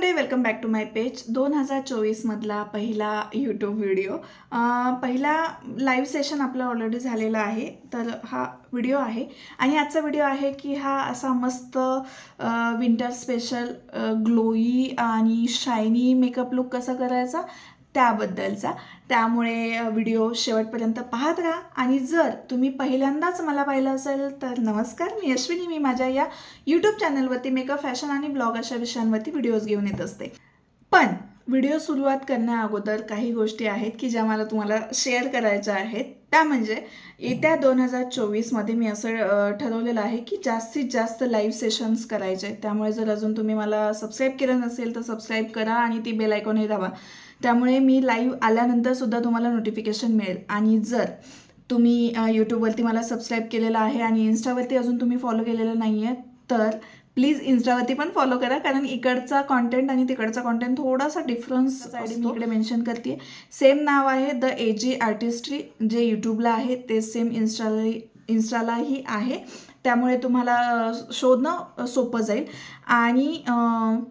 Monday welcome back to my page दोन हजार चोवीसमधला पहिला यूट्यूब व्हिडिओ पहिला लाईव्ह सेशन आपलं ऑलरेडी झालेलं आहे तर हा व्हिडिओ आहे. आणि आजचा व्हिडिओ आहे की हा असा मस्त विंटर स्पेशल ग्लोई आणि शायनी मेकअप लुक कसा करायचा? त्याबद्दलचा. त्यामुळे व्हिडिओ शेवटपर्यंत पाहत राहा. आणि जर तुम्ही पहिल्यांदाच मला पाहिलं असेल तर नमस्कार. मी अश्विनी. मी माझ्या या यूट्यूब चॅनलवरती मेकअप फॅशन आणि ब्लॉग अशा विषयांवरती व्हिडिओज घेऊन येत असते. पण व्हिडिओ सुरुवात करण्याअगोदर काही गोष्टी आहेत की ज्या मला तुम्हाला शेअर करायच्या आहेत. त्या म्हणजे येत्या दोन हजार चोवीसमध्ये मी असं ठरवलेलं आहे की जास्तीत जास्त लाईव्ह सेशन्स करायचे आहेत. त्यामुळे जर अजून तुम्ही मला सबस्क्राईब केलं नसेल तर सबस्क्राईब करा आणि ती बेल आयकॉनही दाबा. त्यामुळे मी लाईव्ह आल्यानंतर सुद्धा तुम्हाला नोटिफिकेशन मिळेल. आणि जर तुम्ही यूट्यूबवरती मला सबस्क्राईब केलेलं आहे आणि इन्स्टावरती अजून तुम्ही फॉलो केलेलं नाही आहे तर प्लीज इन्स्टावरती पण फॉलो करा. कारण इकडचा कॉन्टेंट आणि तिकडचा कॉन्टेंट थोडासा डिफरन्स आयडी मी इकडे मेन्शन करते सेम नाव आहे द ए जी आर्टिस्ट्री जे यूट्यूबला आहे ते सेम इन्स्टाला इन्स्टालाही आहे. त्यामुळे तुम्हाला शोधणं सोपं जाईल. आणि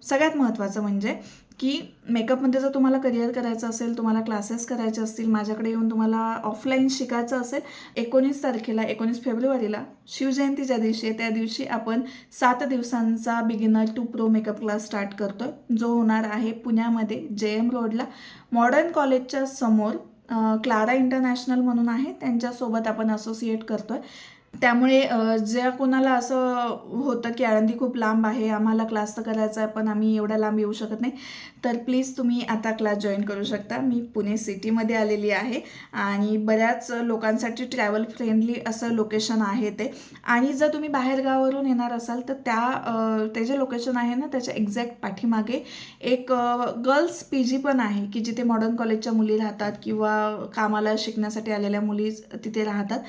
सगळ्यात महत्त्वाचं म्हणजे की मेकअपमध्ये जर तुम्हाला करिअर करायचं असेल तुम्हाला क्लासेस करायचे असतील माझ्याकडे येऊन तुम्हाला ऑफलाईन शिकायचं असेल एकोणीस तारखेला एकोणीस फेब्रुवारीला शिवजयंती ज्या दिवशी आहे त्या दिवशी आपण सात दिवसांचा beginner to pro makeup class start करतो जो होणार आहे पुण्यामध्ये जे एम रोडला. मॉडर्न कॉलेजच्या समोर क्लारा इंटरनॅशनल म्हणून आहे. त्यांच्यासोबत आपण असोसिएट करतो आहे त्यामुळे ज्या कोणाला असं होतं की आळंदी खूप लांब आहे आम्हाला क्लास तर करायचा आहे पण आम्ही एवढ्या लांब येऊ शकत नाही तर प्लीज तुम्ही आता क्लास जॉईन करू शकता. मी पुणे सिटीमध्ये आलेली आहे आणि बऱ्याच लोकांसाठी ट्रॅव्हल फ्रेंडली असं लोकेशन आहे ते. आणि जर तुम्ही बाहेरगावावरून येणार असाल तर त्या ते जे लोकेशन आहे ना त्याच्या एक्झॅक्ट पाठीमागे एक गर्ल्स पी जी पण आहे की जिथे मॉडर्न कॉलेजच्या मुली राहतात किंवा कामाला शिकण्यासाठी आलेल्या मुली तिथे राहतात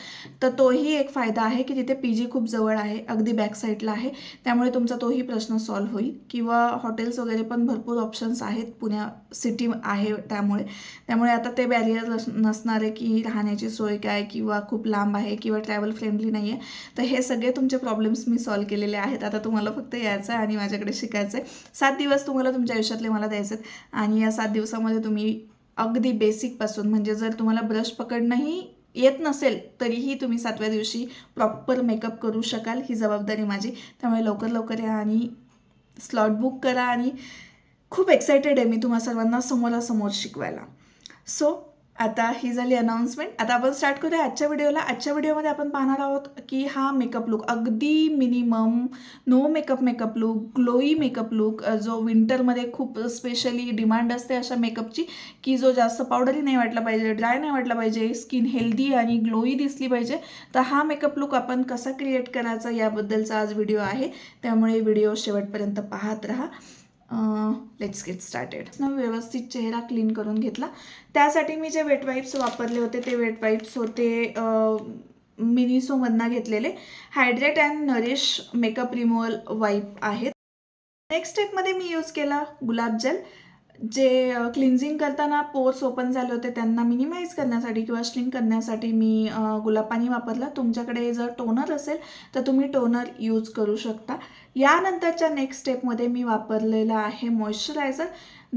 तर तोही एक फायदा आहे की तिथे पी जी खूप जवळ आहे अगदी बॅक साईडला आहे त्यामुळे तुमचा तोही प्रश्न सॉल्व्ह होईल. किंवा हॉटेल्स वगैरे पण भरपूर ऑप्शन्स आहेत पुण्या सिटी आहे त्यामुळे. त्यामुळे आता ते बॅरियर नसणार आहे की राहण्याची सोय काय किंवा खूप लांब आहे किंवा ट्रॅव्हल फ्रेंडली नाही आहे तर हे सगळे तुमचे प्रॉब्लेम्स मी सॉल्व्ह केलेले आहेत. आता तुम्हाला फक्त यायचं आहे आणि माझ्याकडे शिकायचं आहे सात दिवस तुम्हाला तुमच्या आयुष्यातले मला द्यायचे आहेत आणि या सात दिवसामध्ये तुम्ही अगदी बेसिकपासून म्हणजे जर तुम्हाला ब्रश पकडणंही येत नसेल तरीही तुम्ही सातव्या दिवशी प्रॉपर मेकअप करू शकाल ही जबाबदारी माझी. त्यामुळे लवकर लवकर या आणि स्लॉट बुक करा आणि खूप एक्सायटेड आहे मी तुम्हा सर्वांना समोरासमोर शिकवायला. सो आता ही झाली अनाऊन्समेंट आता आपण स्टार्ट करूया आजच्या व्हिडिओला आजच्या व्हिडिओमध्ये आपण पाहणार आहोत की हा मेकअप लुक अगदी minimum no makeup makeup look glowy makeup look जो विंटरमध्ये खूप स्पेशली डिमांड असते अशा मेकअपची की जो जास्त पावडरी नाही वाटला पाहिजे ड्राय नाही वाटला पाहिजे स्किन हेल्दी आणि ग्लोई दिसली पाहिजे तर हा मेकअप लुक आपण कसा क्रिएट करायचा याबद्दलचा आज व्हिडिओ आहे. त्यामुळे व्हिडिओ शेवटपर्यंत पाहत राहा. लेट्स गेट स्टार्टेड व्यवस्थित चेहरा क्लीन करून घेतला. त्यासाठी मी जे वेट वाईप्स वापरले होते ते वेट वाईप्स होते मिनिसोमधनं घेतलेले. Hydrate and nourish makeup removal wipe आहेत. नेक्स्ट स्टेपमध्ये मी यूज केला गुलाबजल जे क्लिन्झिंग करताना पोर्स ओपन झाले होते त्यांना मिनिमाइज करण्यासाठी किंवा श्लिंक करण्यासाठी मी गुलाब पाणी वापरलं. तुमच्याकडे जर टोनर असेल तर तुम्ही टोनर यूज करू शकता. यानंतरच्या नेक्स्ट स्टेपमध्ये मी वापरलेलं आहे मॉइश्चरायझर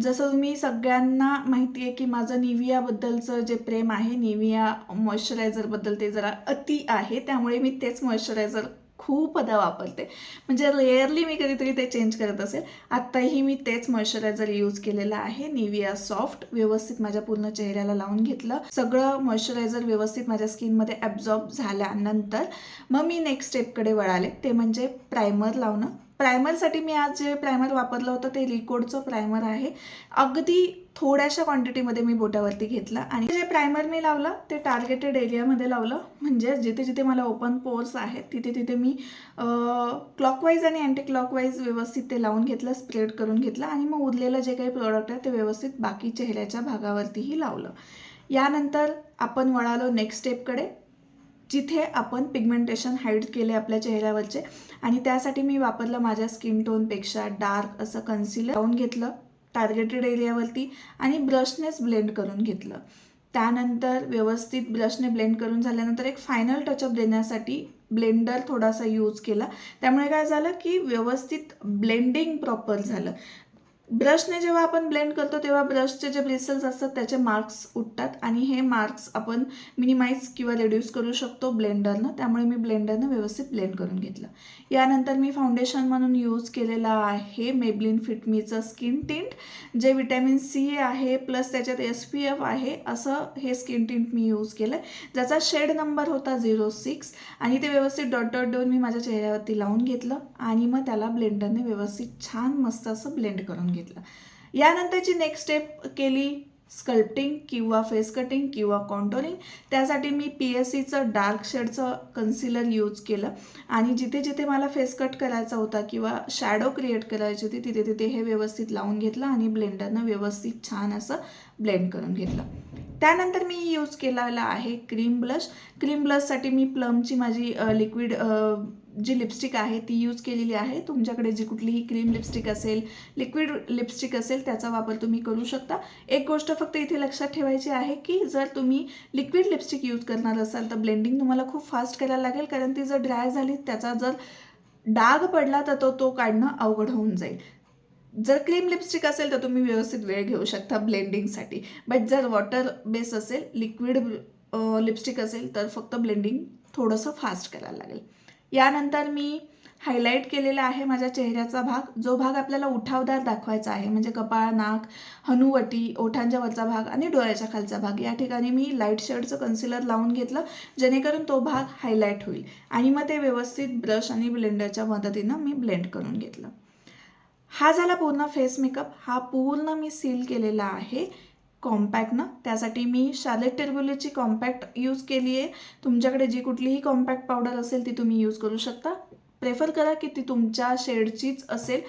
जसं तुम्ही सगळ्यांना माहिती आहे की माझं निवियाबद्दलचं जे प्रेम आहे निविया मॉइश्चरायझरबद्दल ते जरा अति आहे त्यामुळे मी तेच मॉइश्चरायझर खूपदा वापरते. म्हणजे रेअरली मी कधीतरी ते चेंज करत असेल. आत्ताही मी तेच मॉइश्चरायझर यूज केलेलं आहे. निविया सॉफ्ट व्यवस्थित माझ्या पूर्ण चेहऱ्याला लावून घेतलं. सगळं मॉइश्चरायझर व्यवस्थित माझ्या स्किनमध्ये ॲब्झॉर्ब झाल्यानंतर मग मी नेक्स्ट स्टेपकडे वळाले. ते म्हणजे प्रायमर लावणं. प्रायमरसाठी मी आज जे प्रायमर वापरलं होतं ते रिकोडचं प्रायमर आहे. अगदी थोड्याशा क्वांटिटीमध्ये मी बोटावरती घेतलं आणि जे प्रायमर मी लावलं ते टार्गेटेड एरियामध्ये लावलं. म्हणजे जिथे जिथे मला ओपन पोर्स आहेत तिथे तिथे मी क्लॉकवाईज आणि अँटी क्लॉकवाईज व्यवस्थित ते लावून घेतलं स्प्रेड करून घेतलं आणि मग उरलेलं जे काही प्रोडक्ट आहे ते व्यवस्थित बाकी चेहऱ्याच्या भागावरतीही लावलं. यानंतर आपण वळालो नेक्स्ट स्टेपकडे जिथे आपण पिगमेंटेशन हाईड केले आपल्या चेहऱ्यावरचे आणि त्यासाठी मी वापरलं माझ्या स्किन टोनपेक्षा डार्क असं कन्सिलर लावून घेतलं टार्गेटेड एरियावरती आणि ब्रशनेच ब्लेंड करून घेतलं. त्यानंतर व्यवस्थित ब्रशने ब्लेंड करून झाल्यानंतर एक फायनल टचअप देण्यासाठी ब्लेंडर थोडासा यूज केला. त्यामुळे काय झालं की व्यवस्थित ब्लेंडिंग प्रॉपर झालं. ब्रशने जेव्हा आपण ब्लेंड करतो तेव्हा ब्रशचे जे ब्रिसल्स असतात त्याचे मार्क्स उठतात आणि हे मार्क्स आपण मिनिमाइज किंवा रिड्यूस करू शकतो ब्लेंडरनं. त्यामुळे मी ब्लेंडरनं व्यवस्थित ब्लेंड करून घेतलं. यानंतर मी फाउंडेशन म्हणून यूज केलेलं आहे मेबलिन फिटमीचं स्किन टिंट जे विटॅमिन सी आहे प्लस त्याच्यात एस पी एफ आहे असं हे स्किन टिंट मी यूज केलं ज्याचा शेड नंबर होता झिरो सिक्स आणि ते व्यवस्थित डॉट डॉट देऊन मी माझ्या चेहऱ्यावरती लावून घेतलं आणि मग त्याला ब्लेंडरने व्यवस्थित छान मस्त असं ब्लेंड करून घेतला यानंतरची नेक्स्ट स्टेप केली स्कल्प्टिंग किंवा फेस कटिंग किंवा कॉन्टोरिंग त्यासाठी मी पी एस सीचं डार्क शेडचं कन्सिलर यूज केलं. आणि जिथे जिथे मला फेस कट करायचा होता किंवा शॅडो क्रिएट करायची होती तिथे तिथे हे व्यवस्थित लावून घेतलं आणि ब्लेंडरनं व्यवस्थित छान असं ब्लेंड करून घेतलं. त्यानंतर मी यूज केलेला आहे क्रीम ब्लश क्रीम ब्लशसाठी मी प्लमची माझी लिक्विड जी लिपस्टिक आहे ती यूज केलेली आहे. तुमच्याकडे जी कुठलीही क्रीम लिपस्टिक असेल लिक्विड लिपस्टिक असेल त्याचा वापर तुम्ही करू शकता. एक गोष्ट फक्त इथे लक्षात ठेवायची आहे की जर तुम्ही लिक्विड लिपस्टिक यूज करणार असाल तर ब्लेंडिंग तुम्हाला खूप फास्ट करायला लागेल. कारण ती जर ड्राय झाली त्याचा जर डाग पडला तर तो तो काढणं अवघड होऊन जाईल. जर क्रीम लिपस्टिक असेल तर तुम्ही व्यवस्थित वेळ घेऊ शकता ब्लेंडिंगसाठी बट जर वॉटर बेस असेल लिक्विड लिपस्टिक असेल तर फक्त ब्लेंडिंग थोडंसं फास्ट करायला लागेल. यानंतर मी हायलाईट केलेला आहे माझ्या चेहऱ्याचा भाग. जो भाग आपल्याला उठावदार दाखवायचा आहे म्हणजे कपाळ नाक हनुवटी ओठांच्या वरचा भाग आणि डोळ्याच्या खालचा भाग. या ठिकाणी मी लाइट शेडचं कन्सिलर लावून घेतलं जेणेकरून तो भाग हायलाईट होईल. आणि मग ते व्यवस्थित ब्रश आणि ब्लेंडरच्या मदतीनं मी ब्लेंड करून घेतलं. हा झाला पूर्ण फेस मेकअप हा पूर्ण मी सील केलेला आहे. कॉम्पॅक्ट ना? त्यासाठी मी शार्लेट टेरबुलेची कॉम्पॅक्ट यूज केली आहे. तुमच्याकडे जी कुठलीही कॉम्पॅक्ट पावडर असेल ती तुम्ही यूज करू शकता. प्रेफर करा की ती तुमच्या शेडचीच असेल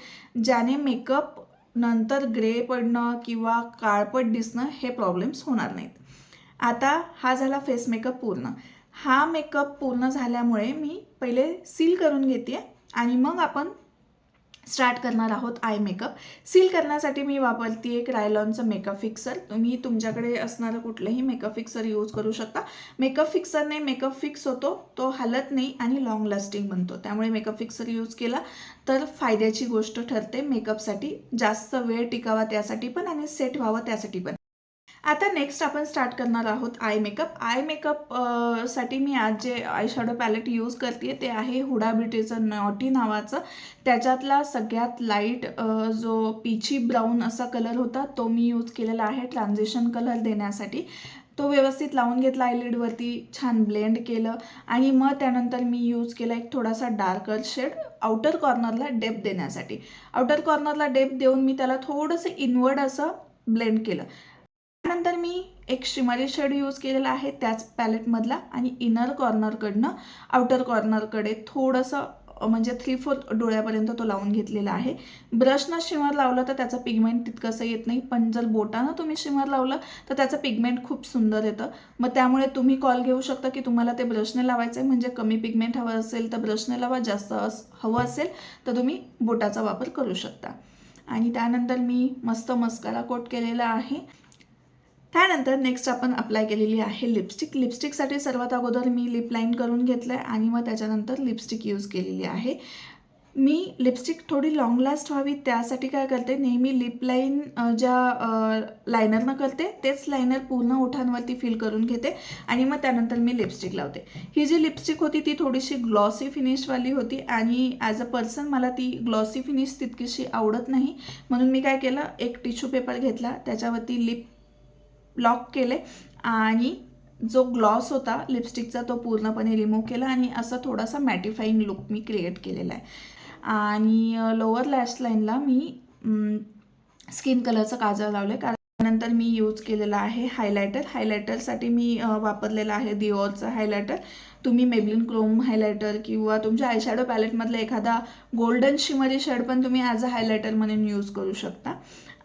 ज्याने मेकअप नंतर ग्रे पडणं किंवा काळपट दिसणं हे प्रॉब्लेम्स होणार नाहीत. आता हा झाला फेस मेकअप पूर्ण. हा मेकअप पूर्ण झाल्यामुळे मी पहिले सील करून घेते आणि मग आपण स्टार्ट करणार आहोत आय मेकअप. सील करण्यासाठी मी वापरते एक रायलॉनचं मेकअप फिक्सर. तुम्ही तुमच्याकडे असणारं कुठलंही मेकअप फिक्सर यूज करू शकता. मेकअप फिक्सरने मेकअप फिक्स होतो तो हलत नाही आणि लॉंग लास्टिंग बनतो. त्यामुळे मेकअप फिक्सर यूज केला तर फायद्याची गोष्ट ठरते. मेकअपसाठी जास्त वेळ टिकावा त्यासाठी पण आणि सेट व्हावं त्यासाठी पण. आता नेक्स्ट आपण स्टार्ट करणार आहोत आय मेकअप आय मेकअपसाठी मी आज जे आय शॅडो पॅलेट यूज करते ते आहे हुडा ब्युटीचं नॉटी नावाचं. त्याच्यातला सगळ्यात लाइट जो पिची ब्राऊन असा कलर होता तो मी यूज केलेला आहे ट्रान्झिशन कलर देण्यासाठी. तो व्यवस्थित लावून घेतला आयलिडवरती छान ब्लेंड केलं आणि मग त्यानंतर मी यूज केला एक थोडासा डार्कर शेड आउटर कॉर्नरला डेप देण्यासाठी. आउटर कॉर्नरला डेप देऊन मी त्याला थोडंसं इनवर्ड असं ब्लेंड केलं. त्यानंतर मी एक शिमारी शेड यूज केलेला आहे त्याच पॅलेटमधला आणि इनर कॉर्नरकडनं आउटर कॉर्नरकडे थोडंसं म्हणजे थ्री फोर्थ डोळ्यापर्यंत तो लावून घेतलेला आहे. ब्रशनं शिमर लावलं तर त्याचं पिगमेंट तितकंसं येत नाही पण जर बोटानं तुम्ही शिमर लावलं तर त्याचं पिगमेंट खूप सुंदर येतं. मग त्यामुळे तुम्ही कॉल घेऊ शकता की तुम्हाला ते ब्रशने लावायचं आहे म्हणजे कमी पिगमेंट हवं असेल तर ब्रशने लावा जास्त हवं असेल तर तुम्ही बोटाचा वापर करू शकता. आणि त्यानंतर मी मस्त मस्कारा कोट केलेला आहे. त्यानंतर नेक्स्ट आपण अप्लाय केलेली आहे लिपस्टिक लिपस्टिकसाठी सर्वात अगोदर मी लिप लाईन करून घेतलं आहे आणि मग त्याच्यानंतर लिपस्टिक यूज केलेली आहे. मी लिपस्टिक थोडी लाँग लास्ट व्हावी त्यासाठी काय करते नेहमी लिप लाईन ज्या लायनरनं करते तेच लायनर पूर्ण ओठांवरती फिल करून घेते आणि मग त्यानंतर मी लिपस्टिक लावते. ही जी लिपस्टिक होती ती थोडीशी ग्लॉसी फिनिशवाली होती आणि ॲज अ पर्सन मला ती ग्लॉसी फिनिश तितकीशी आवडत नाही. म्हणून मी काय केलं एक टिश्यू पेपर घेतला त्याच्यावरती लिप लॉक केले आणि जो ग्लॉस होता लिपस्टिकचा तो पूर्णपणे रिमूव्ह केला आणि असं थोडासा मॅटिफाईंग लुक मी क्रिएट केलेला आहे. आणि लोअर लॅश लाईनला मी स्किन कलरचं काजळ लावलं आहे कारण नंतर मी यूज केलेला आहे हायलायटर हायलायटरसाठी मी वापरलेला आहे दिओरचं हायलायटर तुम्ही मेबलिन क्रोम हायलायटर किंवा तुमच्या आयशॅडो पॅलेटमधला एखादा गोल्डन शिमरी शेड पण तुम्ही ॲज अ हायलायटर म्हणून यूज करू शकता.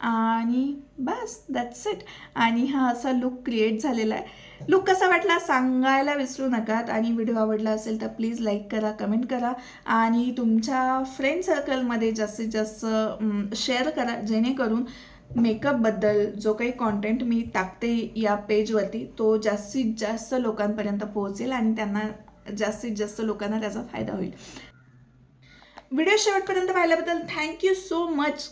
आणि बस दॅट्स इट आणि हा असा लुक क्रिएट झालेला आहे. लुक कसा वाटला सांगायला विसरू नकात आणि व्हिडिओ आवडला असेल तर प्लीज लाईक करा कमेंट करा. आणि तुमच्या फ्रेंड सर्कलमध्ये जास्तीत जास्त शेअर करा. जेणेकरून मेकअपबद्दल जो काही कॉन्टेंट मी टाकते या पेजवरती तो जास्तीत जास्त लोकांपर्यंत पोहोचेल आणि त्यांना जास्तीत जास्त लोकांना त्याचा फायदा होईल. व्हिडिओ शेवटपर्यंत पाहिल्याबद्दल थँक्यू सो मच